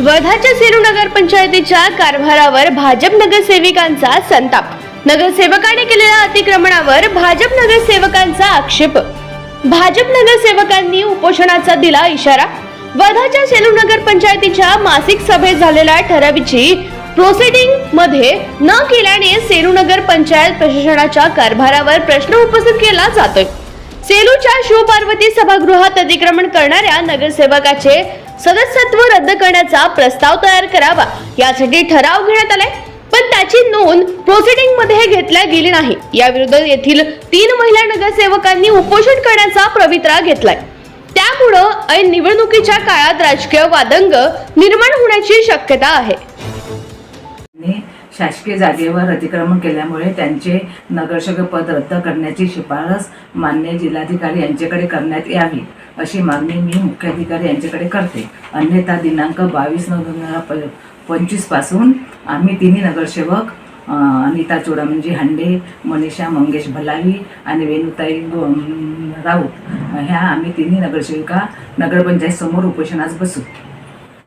वर्धाच्या सेरू नगर पंचायतीच्या कारभारावर भाजप नगरसेविकांचा संताप. नगरसेवकाने केलेल्या अतिक्रमणावर भाजप नगरसेवकांचा आक्षेप. भाजप नगरसेवकांनी उपोषणाचा दिला इशारा. वर्धाच्या सेलू नगर पंचायतीच्या मासिक सभेत झालेल्या ठरावीची प्रोसिडिंगमध्ये न केल्याने सेलू नगर पंचायत प्रशासनाच्या कारभारावर प्रश्न उपस्थित केला जातोय. सेलूच्या शिवपार्वती सभागृहात अतिक्रमण करणाऱ्या नगरसेवकाचे सदस्यत्व रद्द करण्याचा प्रस्ताव तयार करावा. यासाठी ठराव घेण्यात आलाय. पण त्याची नोंद प्रोसिडिंगमध्ये घेतल्या गेली नाही. याविरुद्ध येथील तीन महिला नगरसेवकांनी उपोषण करण्याचा पवित्रा घेतलाय. त्यामुळं ऐन निवडणुकीच्या काळात राजकीय वादंग निर्माण होण्याची शक्यता आहे. शासकीय जागेवर अतिक्रमण केल्यामुळे त्यांचे नगरसेवक पद रद्द करण्याची शिफारस मान्य जिल्हाधिकारी यांच्याकडे करण्यात यावी अशी मागणी मी मुख्याधिकारी यांच्याकडे करते. अन्यथा दिनांक बावीस नऊ दोन हजार प पंचवीसपासून आम्ही तिन्ही नगरसेवक अनिता चोडामंजी हांडे मनीषा मंगेश भलावी आणि वेणुताई गो- राऊत ह्या आम्ही तिन्ही नगरसेविका नगरपंचायत समोर उपोषणास बसू.